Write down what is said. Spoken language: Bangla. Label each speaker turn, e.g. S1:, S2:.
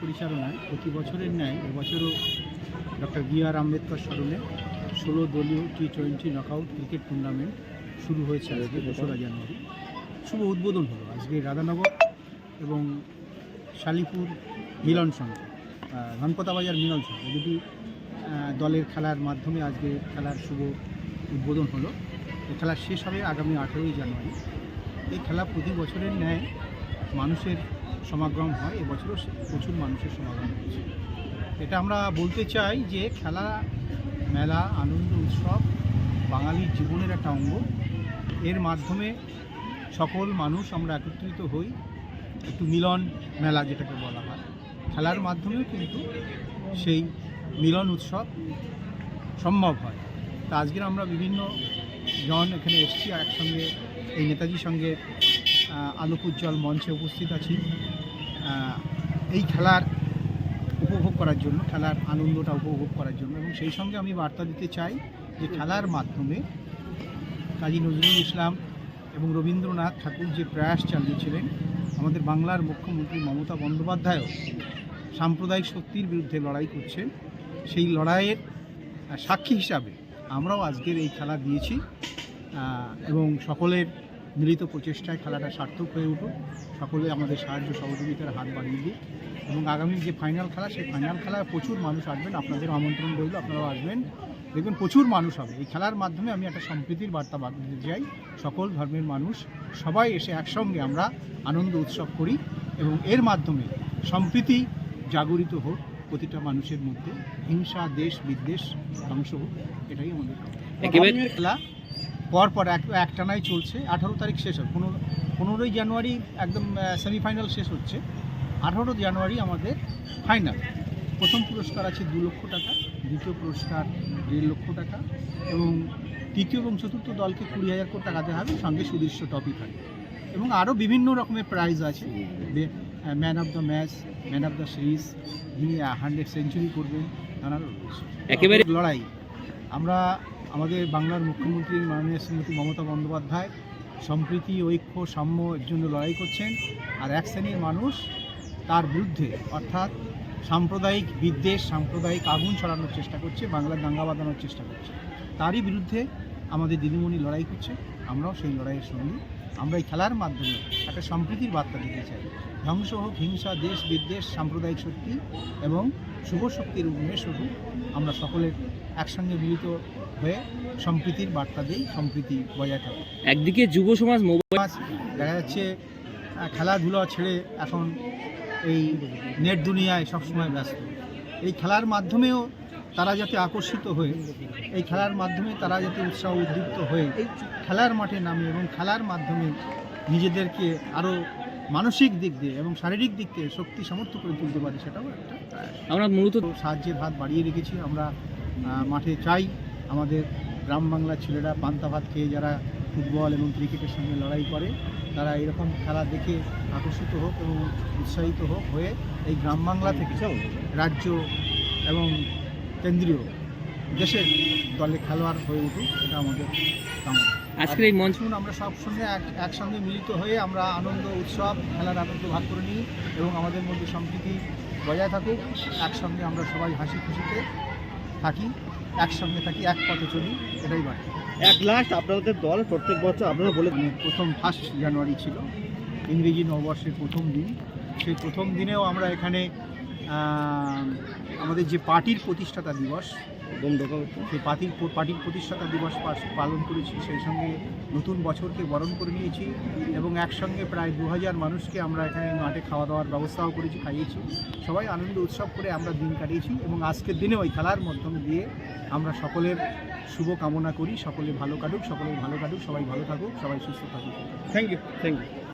S1: পরিচালনায় প্রতি বছরের ন্যায় এবছরও ডক্টর বি আর আম্বেদকর স্মরণে ষোলো দলীয় T twenty knockout cricket tournament শুরু হয়েছে আজকে দোসরা জানুয়ারি। শুভ উদ্বোধন হলো আজকে রাধানগর এবং শালিপুর মিলন সংঘ আহ, ধনপতা বাজার মিলন সংঘ। দুটি দলের খেলার মাধ্যমে আজকে খেলার শুভ উদ্বোধন হলো। এই খেলা শেষ হবে আগামী আঠেরোই জানুয়ারি। এই খেলা প্রতি বছরের ন্যায় মানুষের সমাগম হয়, এবছরও প্রচুর মানুষের সমাগম হয়েছে। এটা আমরা বলতে চাই যে খেলা, মেলা, আনন্দ, উৎসব বাঙালির জীবনের একটা অঙ্গ। এর মাধ্যমে সকল মানুষ আমরা একত্রিত হই। একটু মিলন মেলা যেটাকে বলা হয়। খেলার মাধ্যমেও কিন্তু সেই মিলন উৎসব সম্ভব হয়। তা আজকের আমরা বিভিন্ন জন এখানে এসেছি একসঙ্গে এই নেতাজির সঙ্গে আহ, আলোক উজ্জ্বল মঞ্চে উপস্থিত আছি। এই খেলার উপভোগ করার জন্য খেলার আনন্দটা উপভোগ করার জন্য এবং সেই সঙ্গে আমি বার্তা দিতে চাই যে খেলার মাধ্যমে কাজী নজরুল ইসলাম এবং রবীন্দ্রনাথ ঠাকুর যে প্রয়াস চালিয়েছিলেন আমাদের বাংলার মুখ্যমন্ত্রী মমতা বন্দ্যোপাধ্যায়ও সাম্প্রদায়িক শক্তির বিরুদ্ধে লড়াই করছেন। সেই লড়াইয়ের সাক্ষী হিসাবে আমরাও আজকের এই খেলা দিয়েছি এবং সকলের মিলিত প্রচেষ্টায় খেলাটা সার্থক হয়ে উঠুক সকলে আমাদের সাহায্য সহযোগিতার হাত বাড়িয়ে দিক। এবং আগামী যে ফাইনাল খেলা সেই ফাইনাল খেলায় প্রচুর মানুষ আসবেন। আপনাদের আমন্ত্রণ রইল আপনারাও আসবেন। দেখবেন প্রচুর মানুষ হবে। এই খেলার মাধ্যমে আমি একটা সম্প্রীতির বার্তা দিতে চাই। সকল ধর্মের মানুষ সবাই এসে একসঙ্গে আমরা আনন্দ উৎসব করি এবং এর মাধ্যমে সম্প্রীতি জাগরিত হোক প্রতিটা মানুষের মধ্যে। হিংসা দেশ বিদ্বেষ ধ্বংস হোক এটাই আমাদের খেলা পর পর এক একটানাই চলছে। আঠারো তারিখ শেষ হবে। পনেরো পনেরোই জানুয়ারি একদম সেমিফাইনাল শেষ হচ্ছে। আঠারো জানুয়ারি আমাদের ফাইনাল প্রথম পুরস্কার আছে দু লক্ষ টাকা দ্বিতীয় পুরস্কার দেড় লক্ষ টাকা এবং তৃতীয় এবং চতুর্থ দলকে কুড়ি হাজার করে টাকা দেওয়া হবে সঙ্গে সুদৃশ্য টপি থাকবে। এবং আরও বিভিন্ন রকমের প্রাইজ আছে। Man of the match man of the series যিনি হান্ড্রেড সেঞ্চুরি করবেন রয়েছে।
S2: একেবারে-
S1: লড়াই। আমরা আমাদের বাংলার মুখ্যমন্ত্রী মাননীয় শ্রীমতী মমতা বন্দ্যোপাধ্যায় সম্প্রীতি, ঐক্য, সাম্য এর জন্য লড়াই করছেন আর এক শ্রেণির মানুষ তার বিরুদ্ধে, অর্থাৎ সাম্প্রদায়িক বিদ্বেষ, সাম্প্রদায়িক আগুন ছড়ানোর চেষ্টা করছে, বাংলার দাঙ্গা বাঁধানোর চেষ্টা করছে। তারই বিরুদ্ধে আমাদের দিদিমণি লড়াই করছে, আমরাও সেই লড়াইয়ের সঙ্গী। আমরা এই খেলার মাধ্যমে একটা সম্প্রীতির বার্তা দিতে চাই। ধ্বংস হোক হিংসা, দেশ বিদ্বেষ, সাম্প্রদায়িক শক্তি এবং শুভ শক্তির উন্মেষ হোক আমরা সকলের একসঙ্গে মিলিত হয়ে সম্প্রীতির বার্তা দিই সম্প্রীতি বজায় থাকুক।
S2: একদিকে যুব সমাজ মোবাইল
S1: দেখা যাচ্ছে খেলাধুলা ছেড়ে এখন এই নেট দুনিয়ায় সবসময় ব্যস্ত। এই খেলার মাধ্যমেও তারা যাতে আকর্ষিত হয়ে এই খেলার মাধ্যমে তারা যাতে উৎসাহ উদ্দীপ্ত হয়ে খেলার মাঠে নামে এবং খেলার মাধ্যমে নিজেদেরকে আরও মানসিক দিক দিয়ে এবং শারীরিক দিক দিয়ে শক্তি সামর্থ্য করে তুলতে পারে সেটাও একটা
S2: আমরা মূলত
S1: সাহায্যের হাত বাড়িয়ে রেখেছি। আমরা মাঠে চাই আমাদের গ্রাম বাংলার ছেলেরা পান্তা ভাত খেয়ে যারা ফুটবল এবং ক্রিকেটের সঙ্গে লড়াই করে তারা এরকম খেলা দেখে আকর্ষিত হোক এবং উৎসাহিত হোক হয়ে এই গ্রাম বাংলা থেকে রাজ্য এবং কেন্দ্রীয় দেশের দলে খেলোয়াড় হয়ে উঠুক এটা আমাদের কামনা।
S2: আজকের এই মঞ্চ
S1: আমরা সব সঙ্গে এক একসঙ্গে মিলিত হয়ে আমরা আনন্দ উৎসব খেলার আনন্দ ভাগ করে নিই এবং আমাদের মধ্যে সম্প্রীতি বজায় থাকুক। একসঙ্গে আমরা সবাই হাসি খুশিতে থাকি একসঙ্গে থাকি এক পথে চলি এটাই বাড়ি
S3: এক লাস্ট আপনাদের দল প্রত্যেক বছর আপনারা বলে
S1: মানে প্রথম ফার্স্ট জানুয়ারি ছিল ইংরেজি নববর্ষের প্রথম দিন। সেই প্রথম দিনেও আমরা এখানে আমাদের যে পার্টির প্রতিষ্ঠাতা দিবস সেই পার্টির পার্টির প্রতিষ্ঠাতা দিবস পালন করেছি সেই সঙ্গে নতুন বছরকে বরণ করে নিয়েছি এবং একসঙ্গে প্রায় দু হাজার মানুষকে আমরা এখানে মাঠে খাওয়া দাওয়ার ব্যবস্থাও করেছি খাইয়েছি। সবাই আনন্দ উৎসব করে আমরা দিন কাটিয়েছি এবং আজকের দিনে ওই খেলার মাধ্যমে দিয়ে আমরা সকলের শুভ কামনা করি সকলে ভালো কাটুক সকলে ভালো কাটুক সবাই ভালো থাকুক সবাই সুস্থ থাকুক।
S3: Thank you thank you